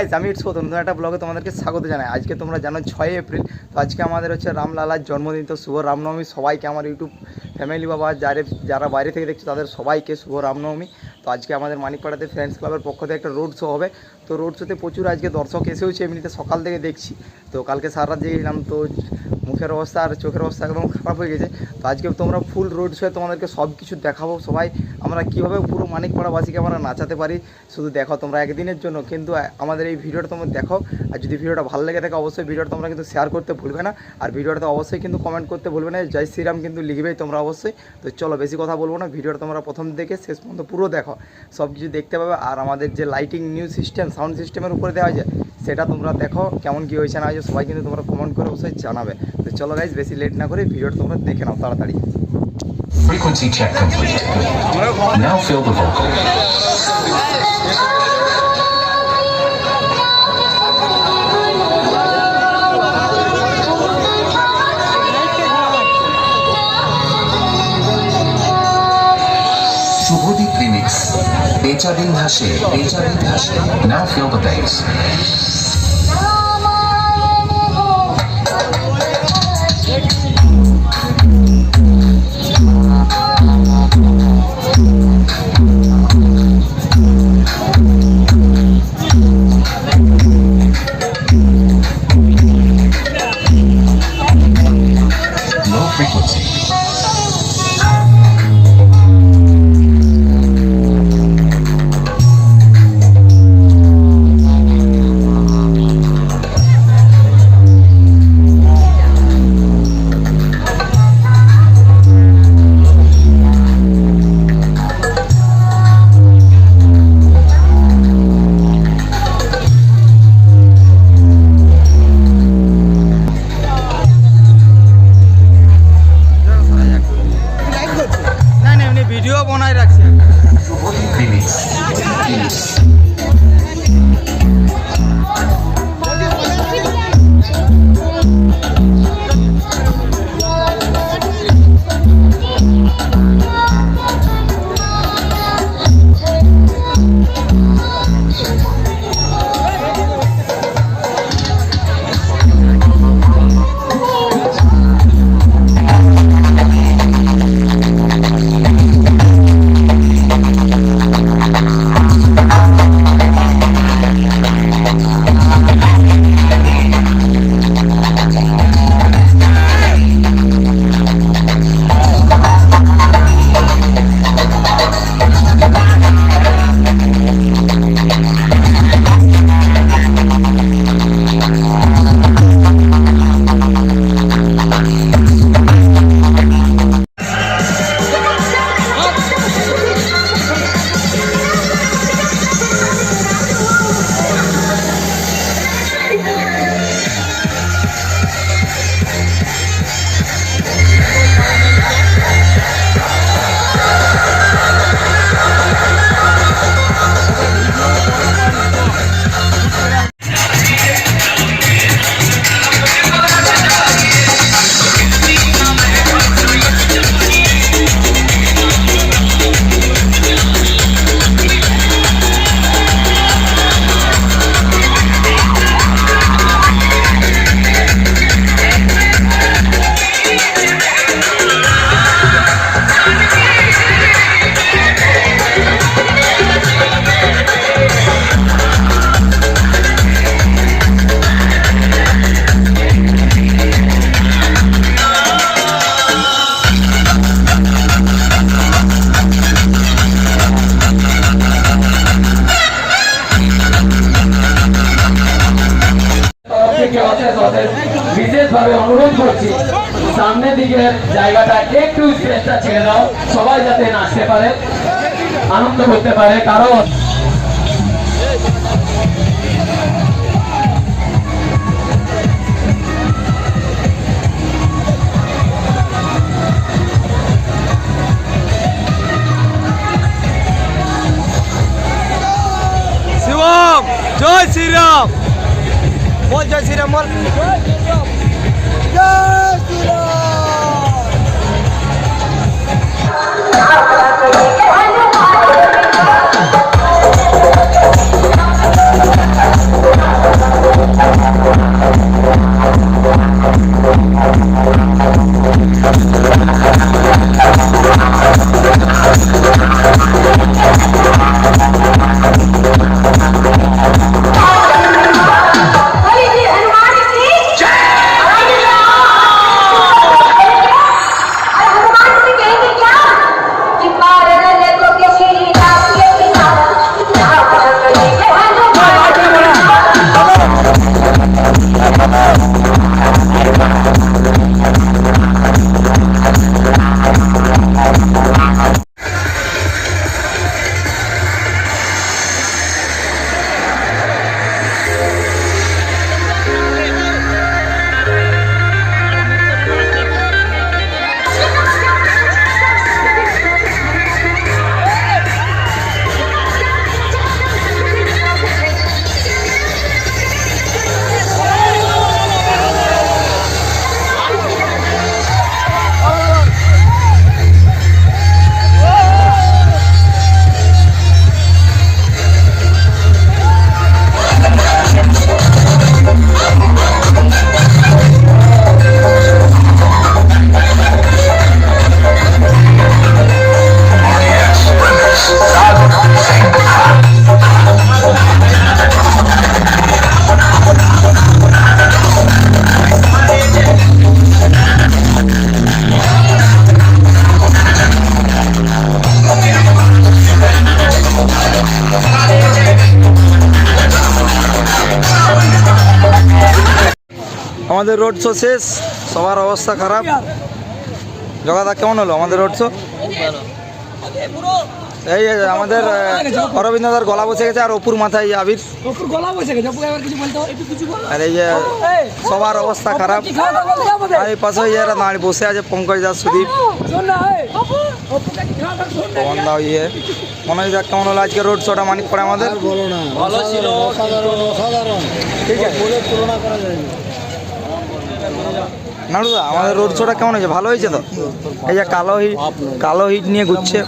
Guys আমি it's নতুন একটা ব্লগে তোমাদেরকে স্বাগত জানাই। আজকে তোমরা জানো ছয় এপ্রিল, তো আজকে আমাদের হচ্ছে রামলালার জন্মদিন, তো শুভ রামনবমী। সবাইকে আমার ইউটিউব ফ্যামিলি বাবা, যারা যারা বাইরে থেকে দেখছে, তাদের সবাইকে শুভ রামনবমী। তো আজকে আমাদের মানিকপাড়াতে ফ্রেন্ডস ক্লাবের পক্ষ থেকে একটা রোড শো হবে। তো রোড শোতে প্রচুর আজকে দর্শক এসেওছে, এমনিতে সকাল থেকে দেখছি। তো কালকে সারা রাত তো মুখের অবস্থা আর চোখের অবস্থা একদম খারাপ হয়ে গেছে। তো আজকে তোমরা ফুল রোড শোয়ে তোমাদেরকে সব কিছু দেখাবো সবাই। আমরা কীভাবে পুরো মানিকপাড়াবাসীকে আমরা নাচাতে পারি, শুধু দেখো তোমরা একদিনের জন্য। কিন্তু আমাদের এই ভিডিওটা তোমরা দেখো। আর যদি ভিডিওটা ভালো লেগে থাকে, অবশ্যই ভিডিওটা তোমরা কিন্তু শেয়ার করতে ভুলবে না। আর ভিডিওটাতে অবশ্যই কিন্তু কমেন্ট করতে ভুলবে না। জয় শ্রীরাম কিন্তু লিখবেই তোমরা অবশ্যই। তো চলো, বেশি কথা বলব না। ভিডিওটা তোমরা প্রথম থেকে শেষ পর্যন্ত পুরো দেখো। সব কিছু দেখতে পাবে। আর আমাদের যে লাইটিং নিউজ সিস্টেম সাউন্ড সিস্টেমের উপরে দেওয়া যায় সেটা তোমরা দেখো কেমন কী হয়েছে না হয়েছে, সবাই কিন্তু তোমরা কমেন্ট করে অবশ্যই জানাবে তো চলো গাইজ বেশি লেট না করে ভিডিওটা তোমরা দেখে নাও তাড়াতাড়ি Frequency check complete. Now fill the vocal. Benjamin Hashi, Benjamin Hashi. Now feel the bass. জায়গাটা একটু স্পেসটা ছেড়ে দাও। সবাই যাতে নাচতে পারে, আনন্দ করতে পারে, কারণ জয় শ্রীরাম। বল, জয় শ্রীরাম, বল। জয় শ্রীরাম। Sangat. আমাদের রোড শো শেষ। সবার অবস্থা খারাপ। জগাদা কেমন হলো আমাদের রোড শো এই যে আমাদের অরবিন্দদার গলা বসে গেছে আর অপুর মাথায় আবির। ওপর গলা বসে গেছে ওপর এবার কিছু বলতে একটু কিছু বল। আর এই যে সবার অবস্থা খারাপ। আর এই পাশে যারা দাঁড়িয়ে বসে আছে পঙ্কজ দাস সুদীপ। পবন ইয়ে। মনোজ দা কেমন হলো আজকে রোড শোটা মানিক পড়ে আমাদের? ঠিক আছে। নাড়ুদা, আমাদের রোড শোটা কেমন হয়েছে? ভালো হয়েছে তো? এই যে কালো হিট কালো হিট নিয়ে ঘুরছে।